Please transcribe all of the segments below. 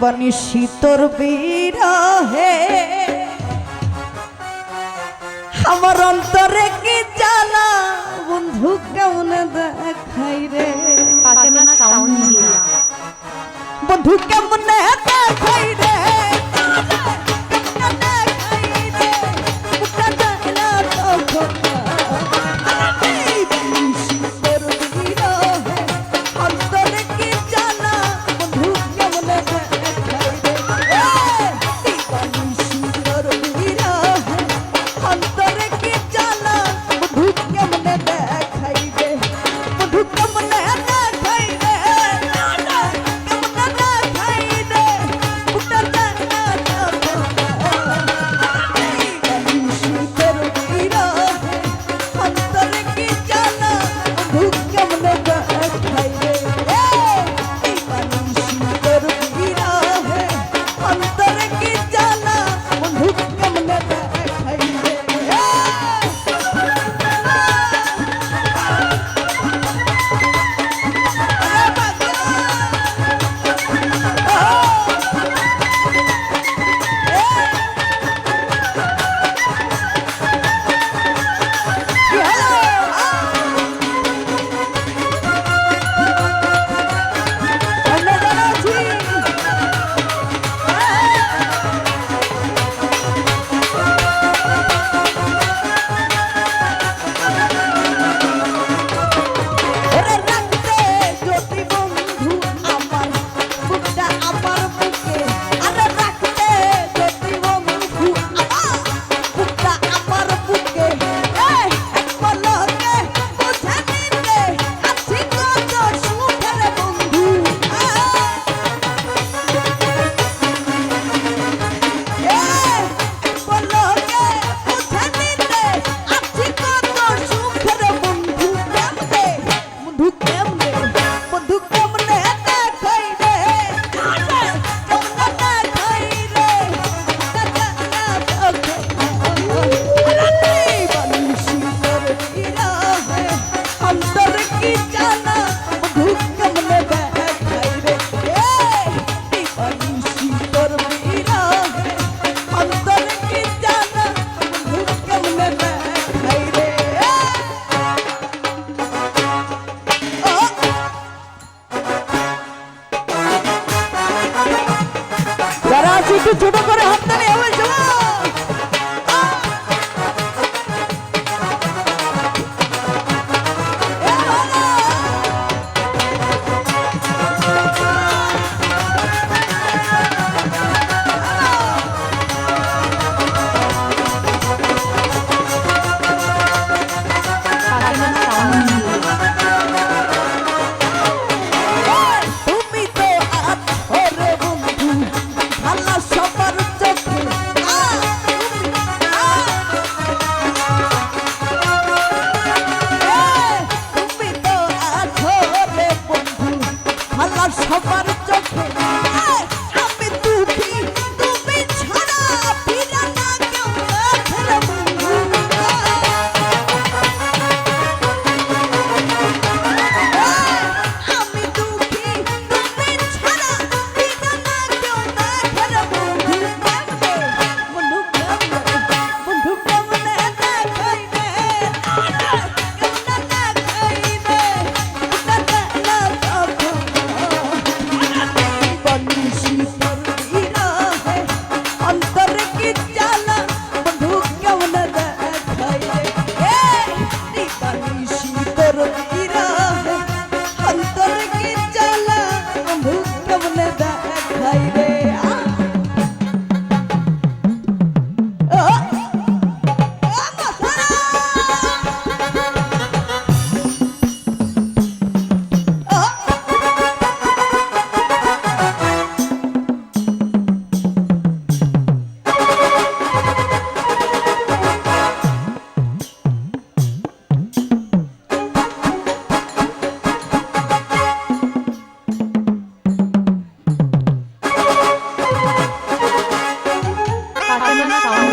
বাণী শীতর বিরহে। আমার অন্তরে কি জানা বন্ধু কেমন দেখাই রে বন্ধু কেমন 나와.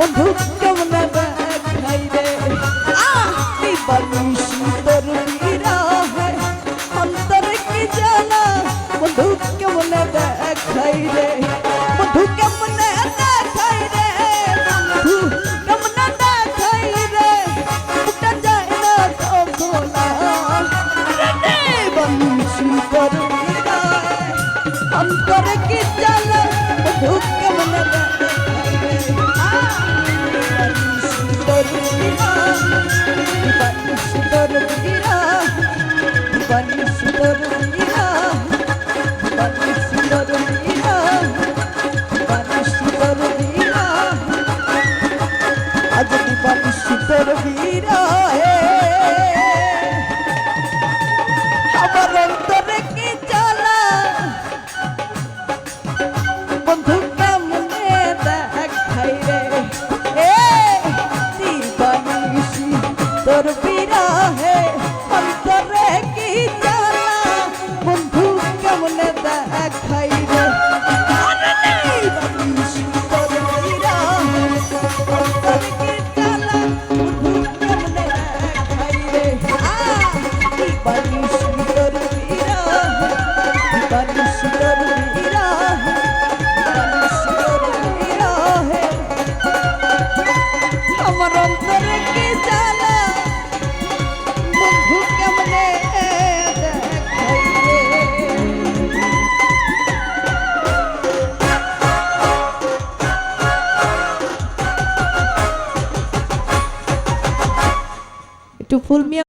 বন্ধু করে কি চালা ঢুক কেমন Ah, বিরহে অন্তরে Fulmia